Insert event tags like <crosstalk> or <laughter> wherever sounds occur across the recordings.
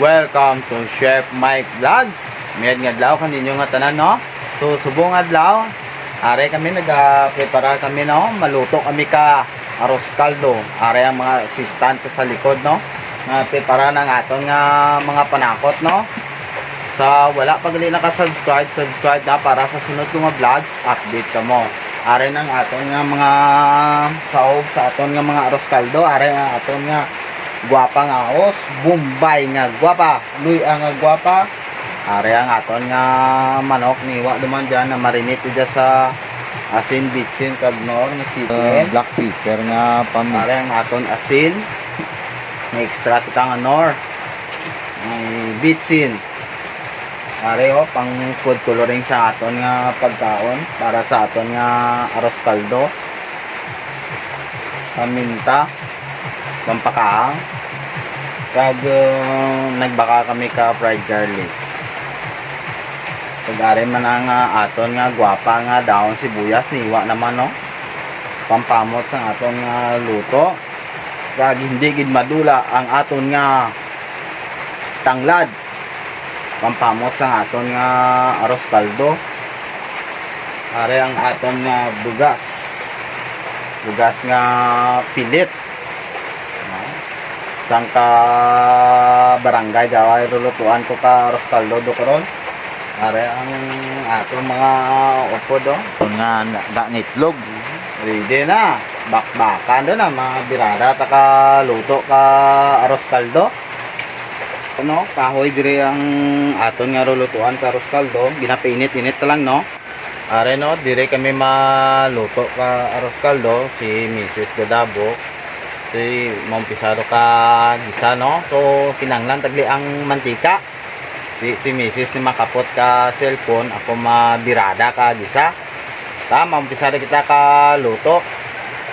Welcome to Chef Mike Vlogs. Mayad nga adlaw kaninyo nga tanan no. So subong adlaw, are kami nag-prepare kami no. Maluto kami ka arroz caldo. Are ang mga assistant ko sa likod no. Nga prepare ng aton nga mga panakot no. Sa wala pa gali naka-subscribe, subscribe na para sa sunod ko nga vlogs, update ka mo. Are ng aton nga mga saog sa aton nga mga arroz caldo, are ang aton nga guwapa nga os, Bombay nga guwapa, luy ang nga guwapa. Are ang aton nga manok niwa duman dyan na marinate dyan sa asin bitsin kag nor nga Uh, chicken. black pepper nga pami. Are ang aton asin. May extra kita nga nor. May bitsin. Are o pang food coloring sa aton nga pagkaon para sa aton nga arroz caldo. Paminta. Pampakaang. Kag uh, nagbaka kami ka fried garlic. Pag-ari man ang uh, aton nga gwapa nga daon sibuyas niwa naman no. Pampamot sa aton nga luto. Kag hindi gid madula ang aton nga tanglad. Pampamot sa aton nga arroz caldo. Are ang aton nga bugas. Bugas nga pilit. Sang ka barangay gaway rulutuan ko ka arroz caldo do karon. Are ang atong mga upo do. Nga da nga itlog. Ready na. Bakbakan do na mga birada ta ka luto ka arroz caldo. Ano, kahoy dire ang aton nga rulutuan ka arroz caldo. Ginapainit-init ta lang no. Are no, dire kami maluto ka arroz caldo si Mrs. Gadabo. Si Ma'am Pisaro ka gisa no. So kinanglan tagli ang mantika. Si, si Mrs. ni makapot ka cellphone, ako mabirada ka gisa. Tama, umpisa na kita ka luto.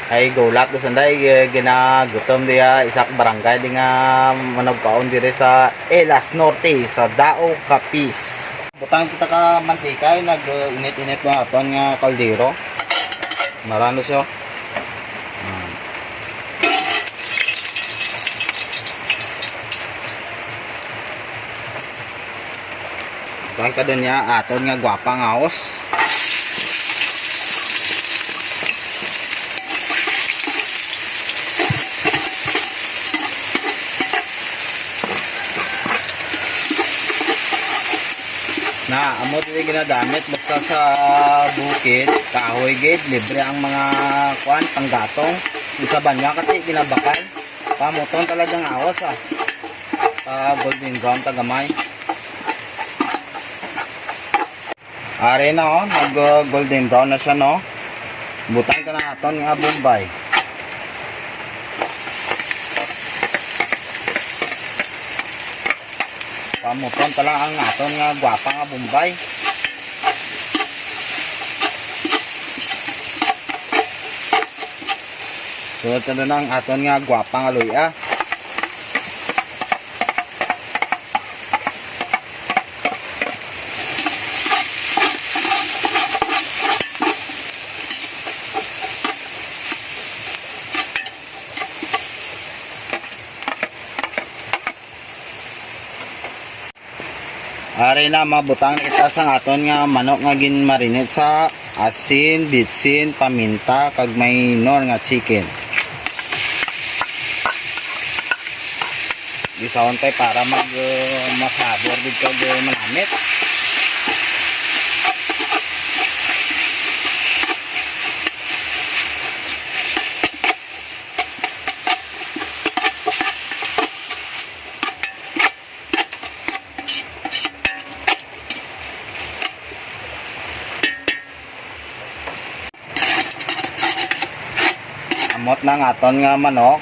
Ay gulat do sanday eh, ginagutom diya isak barangay di nga managkaon dire sa Elas Norte sa Dao Capiz. Butang kita ka mantika ay nag uh, init-init mo aton nga kaldero. Marano siya. Butang ka doon niya aton nga gwapa nga os. na amo dili ginagamit basta sa bukid kahoy gate libre ang mga kuan panggatong. Sa banya kasi ginabakal? Pamuton talagang awas ah. Uh, golden brown tagamay are na oh. Nag uh, golden brown na siya no? Butang ka na aton nga bombay. Pamuton tala ang aton nga gwapa nga bombay. Sunod na ang aton nga gwapa nga luya Ari na mabutang kita sa aton nga manok nga ginmarinate sa asin, bitsin, paminta kag may nor nga chicken. Bisawon tay para mag uh, masabor dito manamit. Amot na ang aton nga manok.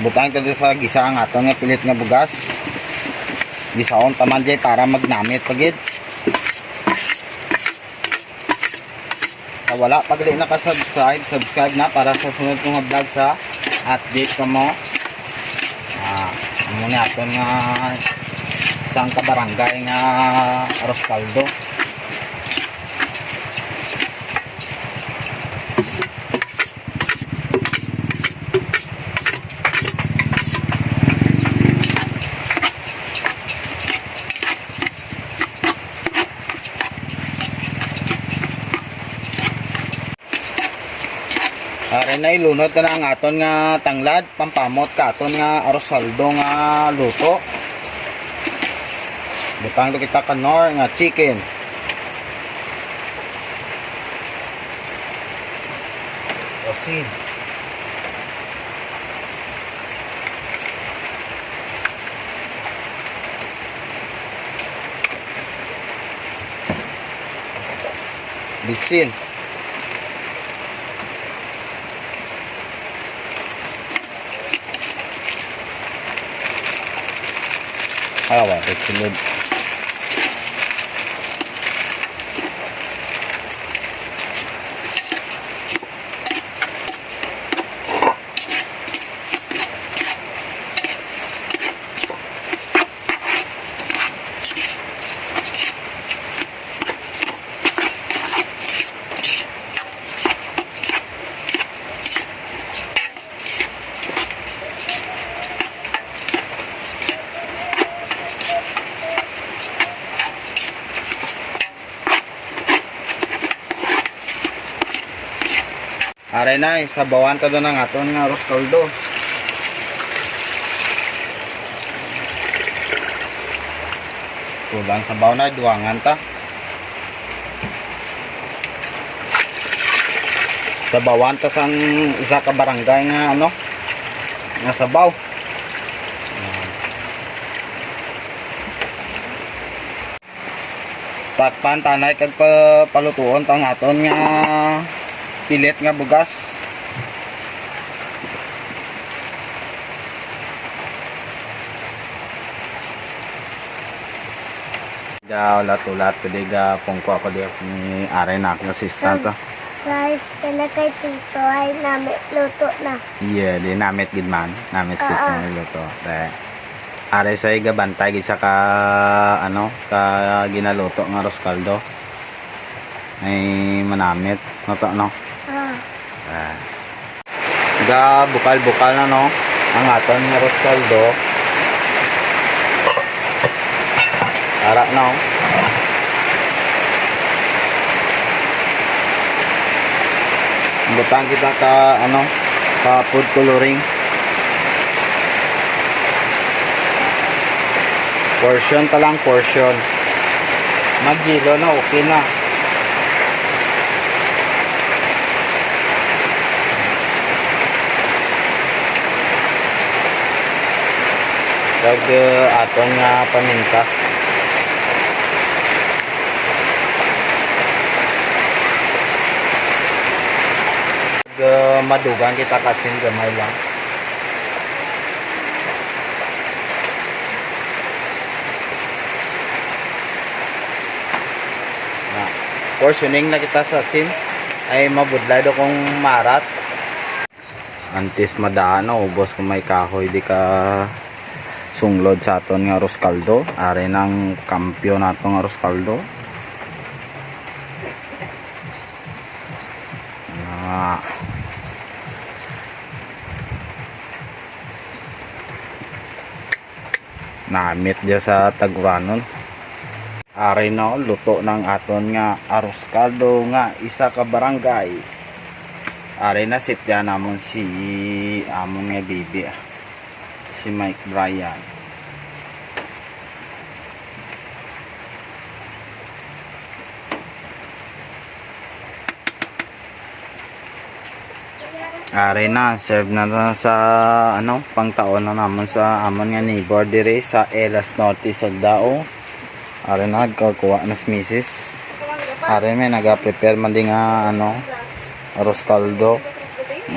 Butang kita sa gisa ang aton nga pilit nga bugas. Gisaon taman jay para magnamit pagid. Sa wala pag gali naka-subscribe, subscribe na para sa sunod kong vlog sa update ko mo. Ah, amo ni aton nga isang kabarangay nga arroz Are na ilunod na ang aton nga tanglad, pampamot ka aton nga arosaldo nga luto. Butang to kita kanor nga chicken. Asin. Bitsin. 还要把这停的。Aray na, sabawan ta doon ang aton nga arroz caldo. Kulang sabaw na, duwangan ta. Sabawan ta sang isa ka barangay nga ano, nga sabaw. Takpan tanay kag pa, palutuon tang aton nga pilit nga bugas. Ga ulat-ulat pwede ga pungko ako di ni are na akong assistant. ah. Guys, kana kay tito ay namin luto na. Iya, di namit gid man, namit sit Oo. ng luto. Dahil are sa iga bantay gid sa ka ano, ka ginaluto nga arroz caldo. Ay manamit, no to no. Ah. Ga bukal-bukal na no ang aton nga arroz caldo. Ara no. Butang kita ka ano ka food coloring. Portion ta lang portion. Magilo na okay na. Kag uh, nga paminta. Kag uh, madugan kita kasing gamay lang. Na, portioning na kita sa sin ay mabudlay do kung marat. Antes madaan ubos kung may kahoy di ka sunglod sa aton nga arroz caldo are ng kampyo natong arroz caldo ah. namit dya sa taguranon are na luto ng aton nga arroz caldo nga isa ka barangay are na sipya namon si among nga bibi si Mike Bryan. Are na, serve na na sa ano, pangtaon na naman sa amon nga neighbor dire sa Elas Norte Sagdao. Are na nagkakuha na si Mrs. Are may naga-prepare man din nga ano, arroz caldo.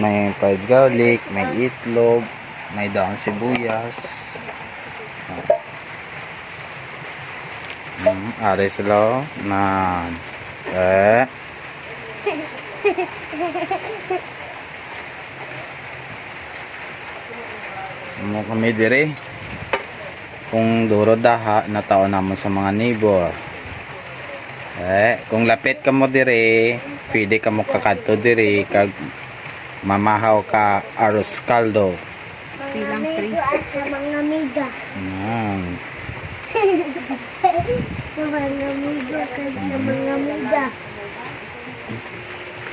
May fried garlic, may itlog, may daon sibuyas. Hmm, are sila na eh <laughs> mo kami dire kung duro daha na taon naman sa mga neighbor eh kung lapit ka mo dire pwede ka mo kakadto dire kag mamahaw ka arroz caldo mga amigo at sa mga amiga. Yan. <laughs> Sa mga amigo at sa mga amiga.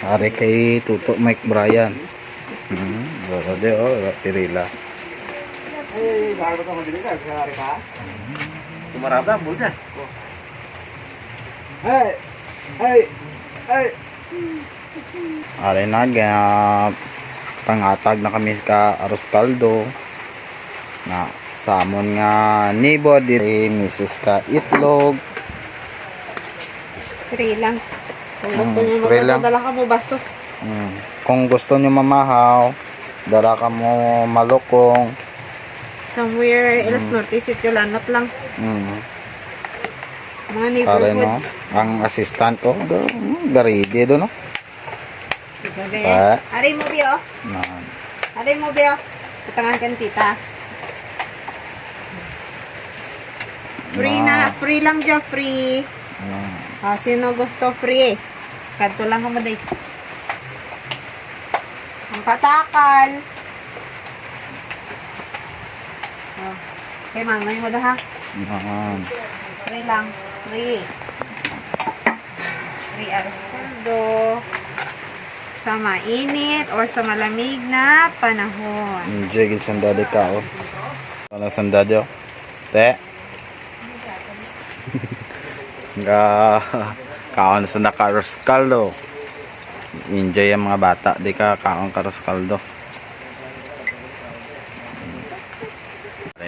Are kay Tuto Mike Bryan. Di oh, tirila. Ka mabili ka, kaya ka. Kumarabda, bulda. Hey! Hey! Hey! Alay na, kaya pangatag na kami ka arroz caldo. Na samon nga nibo diri misis ka itlog. Free lang. Kung gusto Mm, nyo free lang. magdadala ka mo baso. Mm. Kung gusto nyo mamahaw, dala ka mo malukong. Somewhere else norte, sityo lanot lang. Mm. Mga neighborhood. no, ang assistant ko, mm, garidi do no. Gabi. Pa. Aray mo, Bio. Na, Aray mo, Bio. Katangan ka ni tita. Free na, free lang dyan, free. mm. Ah, sino gusto free? Kanto lang ka day. Ang katakal. Okay, mamay mo dah ha. Yan. Free lang. Free aros kaldo. Sa mainit or sa malamig na panahon. Yung jigil sandali ka, oh. Wala sandali, oh. Te. <laughs> Nga, kaon sa nakaros kaldo. Enjoy ang mga bata, di ka kaon karos kaldo.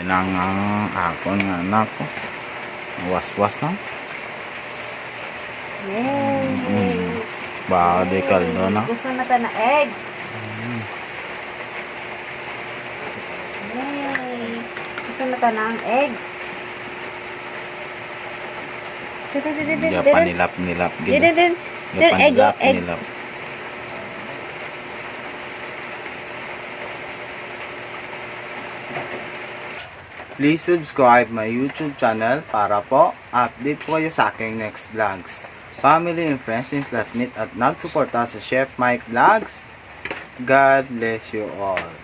Ang akon nga anak ko. Was-was na. Yay! Baka di kaldo na. Gusto na ta na egg. Yay! Gusto na ta na ang egg. Diya pa nilap-nilap. Din, din, din. Din, egg, oh, egg. nilap. Please subscribe my YouTube channel para po update po kayo sa aking next vlogs. Family and friends and classmates at nagsuporta sa Chef Mike Vlogs. God bless you all.